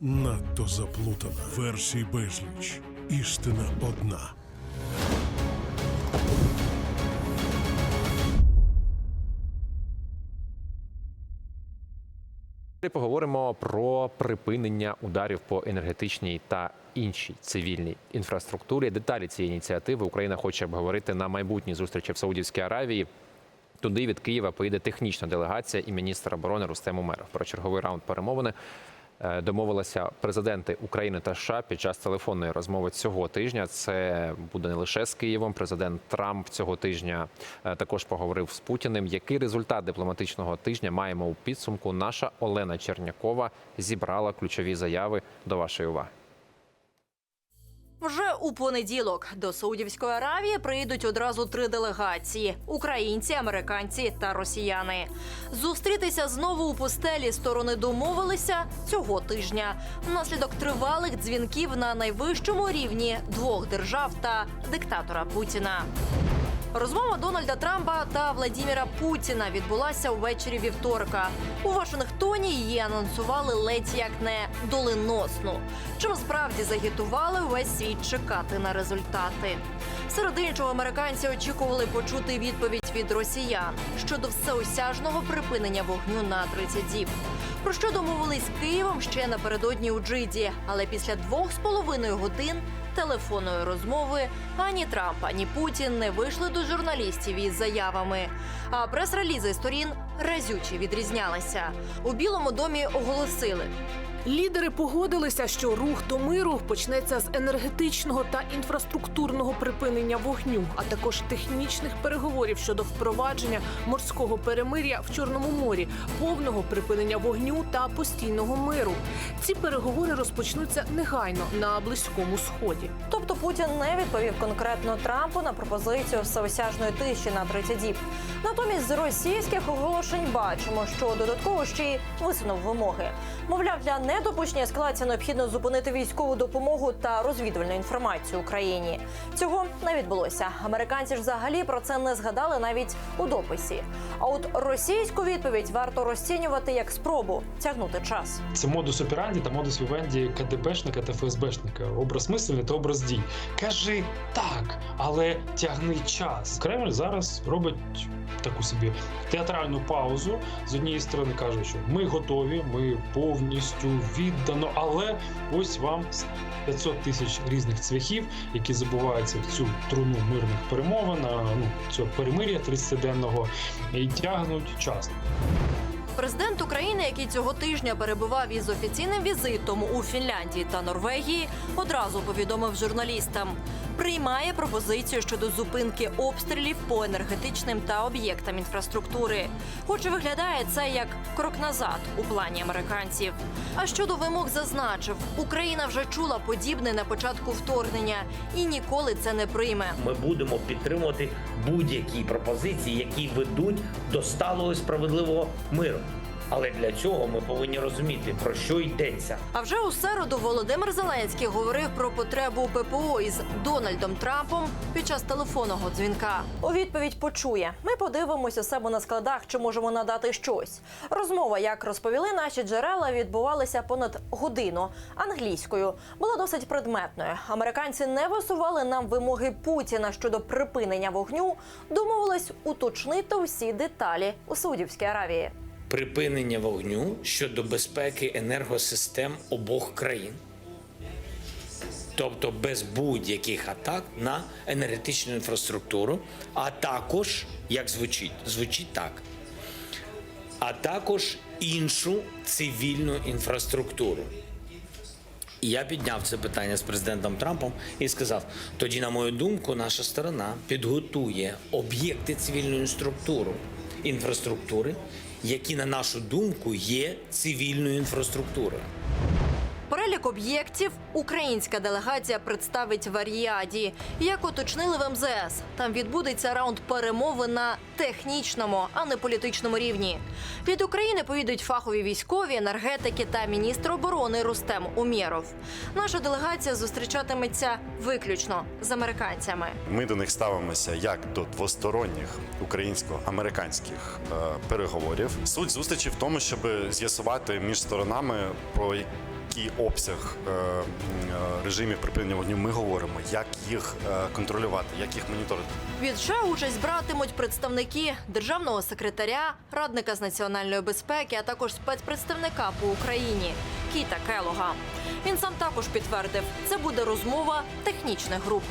Надто заплутана. Версій безліч. Істина одна. Далі Поговоримо про припинення ударів по енергетичній та іншій цивільній інфраструктурі. Деталі цієї ініціативи Україна хоче обговорити на майбутній зустрічі в Саудівській Аравії. Туди від Києва поїде технічна делегація і міністр оборони Рустем Умеров. Про черговий раунд перемовини домовилися президенти України та США під час телефонної розмови цього тижня. Це буде не лише з Києвом. Президент Трамп цього тижня е, також поговорив з Путіним. Який результат дипломатичного тижня маємо у підсумку? Наша Олена Чернякова зібрала ключові заяви до вашої уваги. Вже у понеділок до Саудівської Аравії приїдуть одразу три делегації: українці, американці та росіяни. Зустрітися знову у постелі сторони домовилися цього тижня внаслідок тривалих дзвінків на найвищому рівні двох держав та диктатора Путіна. Розмова Дональда Трампа та Владіміра Путіна відбулася увечері вівторка. У Вашингтоні її анонсували ледь як не доленосну. Чим справді загітували увесь світ чекати на результати. Серед іншого американці очікували почути відповідь від росіян щодо всеосяжного припинення вогню на 30 діб. Про що домовились Києвом ще напередодні у Джиді, але після двох з половиною годин телефонної розмови ані Трамп, ані Путін не вийшли до журналістів із заявами. А прес-релізи сторін разюче відрізнялися. У Білому домі оголосили. Лідери погодилися, що рух до миру почнеться з енергетичного та інфраструктурного припинення вогню, а також технічних переговорів щодо впровадження морського перемир'я в Чорному морі, повного припинення вогню та постійного миру. Ці переговори розпочнуться негайно на близькому сході. Тобто Путін не відповів конкретно Трампу на пропозицію всеосяжної тиші на 30 діб. Натомість з російських оголошень бачимо, що додатково ще й висунув вимоги. Мовляв, для недопущення ескалації необхідно зупинити військову допомогу та розвідувальну інформацію Україні. Цього не відбулося. Американці ж взагалі про це не згадали навіть у дописі. А от російську відповідь варто розцінювати як спробу тягнути час. Це модус операнді та модус вівенді КДБшника та ФСБшника. Образ мислення та образ дій. Кажи так, але тягни час. Кремль зараз робить таку собі театральну паузу. З однієї сторони каже, що ми готові, ми повністю віддано, але ось вам 500 тисяч різних цвяхів, які забуваються в цю труну мирних перемовин, ну цього перемир'я 30-денного і тягнуть час. Президент України, який цього тижня перебував із офіційним візитом у Фінляндії та Норвегії, одразу повідомив журналістам. Приймає пропозицію щодо зупинки обстрілів по енергетичним та об'єктам інфраструктури. Хоч виглядає це як крок назад у плані американців. А щодо вимог зазначив, Україна вже чула подібне на початку вторгнення і ніколи це не прийме. Ми будемо підтримувати будь-які пропозиції, які ведуть до сталого і справедливого миру. Але для цього ми повинні розуміти, про що йдеться. А вже у середу Володимир Зеленський говорив про потребу ППО із Дональдом Трампом під час телефонного дзвінка. У відповідь почує. Ми подивимося себе на складах, чи можемо надати щось. Розмова, як розповіли наші джерела, відбувалася понад годину англійською. Була досить предметною. Американці не висували нам вимоги Путіна щодо припинення вогню. Домовились уточнити усі деталі у Саудівській Аравії. Припинення вогню щодо безпеки енергосистем обох країн. Тобто без будь-яких атак на енергетичну інфраструктуру, а також, як звучить, звучить так, а також іншу цивільну інфраструктуру. Я підняв це питання з президентом Трампом і сказав: тоді, на мою думку, наша сторона підготує об'єкти цивільної структури, інфраструктури, які, на нашу думку, є цивільною інфраструктурою. Перелік об'єктів українська делегація представить в Аріаді. Як уточнили в МЗС, там відбудеться раунд перемови на технічному, а не політичному рівні. Від України поїдуть фахові військові, енергетики та міністр оборони Рустем Умєров. Наша делегація зустрічатиметься виключно з американцями. Ми до них ставимося як до двосторонніх українсько-американських е, переговорів. Суть зустрічі в тому, щоб з'ясувати між сторонами про який обсяг е, е, режимів припинення вогню ми говоримо, як їх е, контролювати, як їх моніторити. Від США участь братимуть представники державного секретаря, радника з національної безпеки, а також спецпредставника по Україні Кіта Келога. Він сам також підтвердив, це буде розмова технічних груп.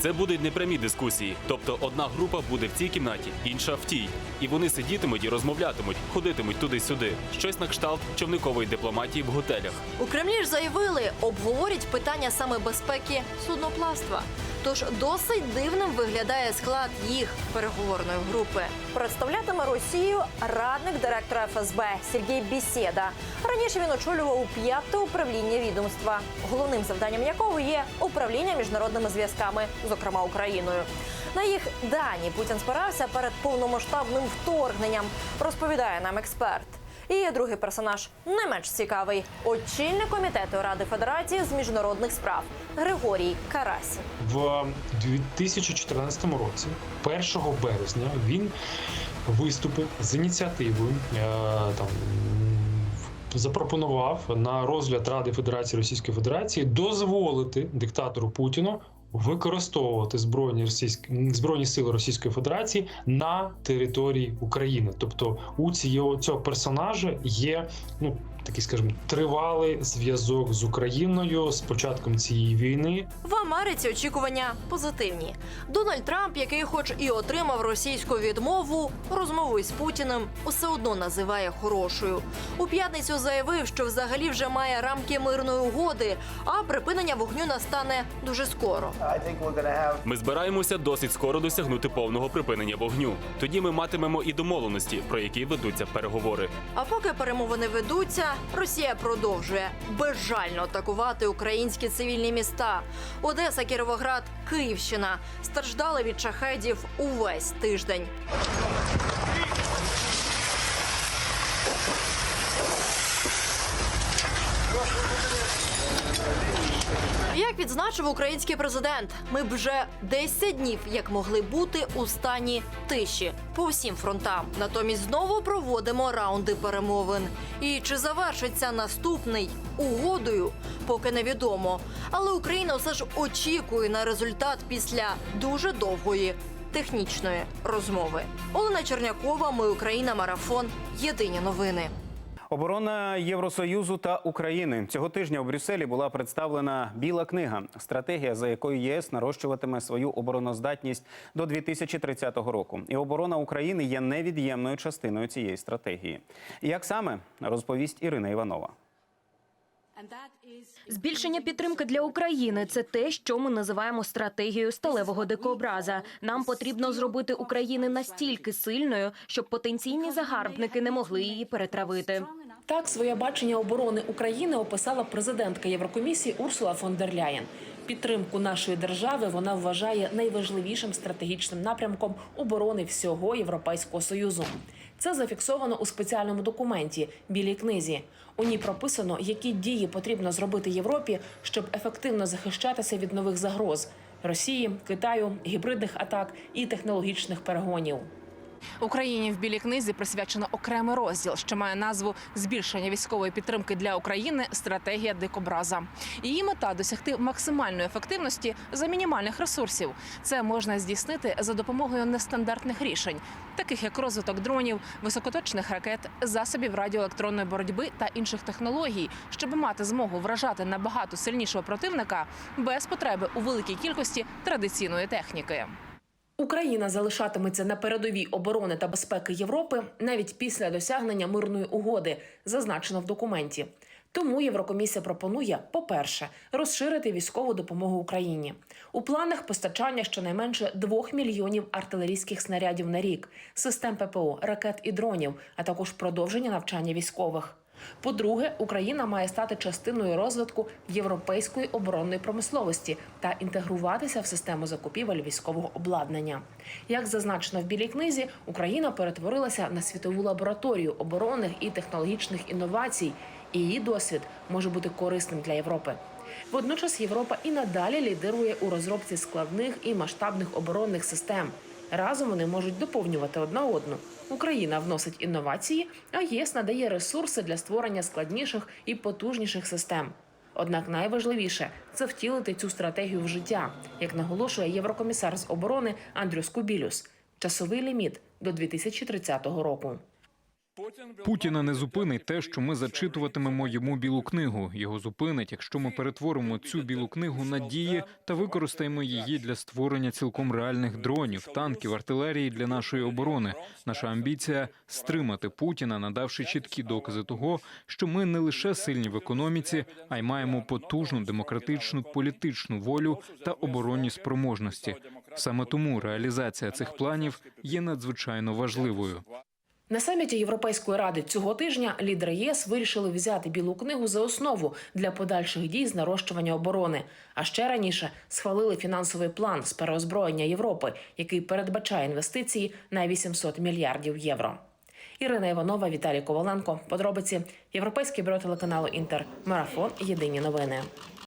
Це будуть непрямі дискусії. Тобто одна група буде в цій кімнаті, інша в тій. І вони сидітимуть і розмовлятимуть, ходитимуть туди-сюди. Щось на кшталт човникової дипломатії в готелях. У Кремлі ж заявили, обговорять питання саме безпеки судноплавства. Тож досить дивним виглядає склад їх переговорної групи. Представлятиме Росію радник директора ФСБ Сергій Бісєда. Раніше він очолював п'яте управління відомства, головним завданням якого є управління міжнародними зв'язками, зокрема Україною. На їх дані Путін спирався перед повномасштабним вторгненням, розповідає нам експерт. І другий персонаж не менш цікавий очільник комітету Ради Федерації з міжнародних справ Григорій Карасін. В 2014 році, 1 березня, він виступив з ініціативою е, там. Запропонував на розгляд Ради Федерації Російської Федерації дозволити диктатору Путіну використовувати збройні російські збройні сили Російської Федерації на території України. Тобто у цього, персонажа є ну такий, скажімо, тривалий зв'язок з Україною з початком цієї війни. В Америці очікування позитивні. Дональд Трамп, який, хоч і отримав російську відмову, розмову із Путіним усе одно називає хорошою. У п'ятницю заявив, що взагалі вже має рамки мирної угоди, а припинення вогню настане дуже скоро. Ми збираємося досить скоро досягнути повного припинення вогню. Тоді ми матимемо і домовленості, про які ведуться переговори. А поки перемовини ведуться, Росія продовжує безжально атакувати українські цивільні міста. Одеса, Кіровоград, Київщина страждали від шахедів увесь тиждень. Як відзначив український президент, ми б вже 10 днів як могли бути у стані тиші по всім фронтам. Натомість знову проводимо раунди перемовин. І чи завершиться наступний угодою, поки невідомо. Але Україна все ж очікує на результат після дуже довгої технічної розмови. Олена Чернякова, ми Україна, марафон. Єдині новини. Оборона Євросоюзу та України цього тижня у Брюсселі була представлена біла книга, стратегія, за якою ЄС нарощуватиме свою обороноздатність до 2030 року. І оборона України є невід'ємною частиною цієї стратегії. Як саме розповість Ірина Іванова. Збільшення підтримки для України це те, що ми називаємо стратегією сталевого дикобраза. Нам потрібно зробити Україну настільки сильною, щоб потенційні загарбники не могли її перетравити. Так своє бачення оборони України описала президентка Єврокомісії Урсула фон дер Ляєн. Підтримку нашої держави вона вважає найважливішим стратегічним напрямком оборони всього Європейського союзу. Це зафіксовано у спеціальному документі Білій книзі. У ній прописано, які дії потрібно зробити Європі, щоб ефективно захищатися від нових загроз Росії, Китаю, гібридних атак і технологічних перегонів. Україні в білій книзі присвячено окремий розділ, що має назву збільшення військової підтримки для України. Стратегія дикобраза. Її мета досягти максимальної ефективності за мінімальних ресурсів. Це можна здійснити за допомогою нестандартних рішень, таких як розвиток дронів, високоточних ракет, засобів радіоелектронної боротьби та інших технологій, щоб мати змогу вражати набагато сильнішого противника без потреби у великій кількості традиційної техніки. Україна залишатиметься на передовій оборони та безпеки Європи навіть після досягнення мирної угоди, зазначено в документі. Тому Єврокомісія пропонує, по-перше, розширити військову допомогу Україні. У планах постачання щонайменше 2 мільйонів артилерійських снарядів на рік, систем ППО, ракет і дронів, а також продовження навчання військових. По-друге, Україна має стати частиною розвитку європейської оборонної промисловості та інтегруватися в систему закупівель військового обладнання. Як зазначено в білій книзі, Україна перетворилася на світову лабораторію оборонних і технологічних інновацій, і її досвід може бути корисним для Європи. Водночас Європа і надалі лідирує у розробці складних і масштабних оборонних систем. Разом вони можуть доповнювати одна одну. Україна вносить інновації, а ЄС надає ресурси для створення складніших і потужніших систем. Однак найважливіше це втілити цю стратегію в життя, як наголошує єврокомісар з оборони Андрюс Кубілюс. Часовий ліміт до 2030 року. Путіна не зупинить те, що ми зачитуватимемо йому білу книгу. Його зупинить, якщо ми перетворимо цю білу книгу на дії та використаємо її для створення цілком реальних дронів, танків, артилерії для нашої оборони. Наша амбіція стримати Путіна, надавши чіткі докази того, що ми не лише сильні в економіці, а й маємо потужну демократичну політичну волю та оборонні спроможності. Саме тому реалізація цих планів є надзвичайно важливою. На саміті Європейської ради цього тижня лідери ЄС вирішили взяти білу книгу за основу для подальших дій з нарощування оборони. А ще раніше схвалили фінансовий план з переозброєння Європи, який передбачає інвестиції на 800 мільярдів євро. Ірина Іванова, Віталій Коваленко. Подробиці Європейське бюро телеканалу Інтер. Марафон. Єдині новини.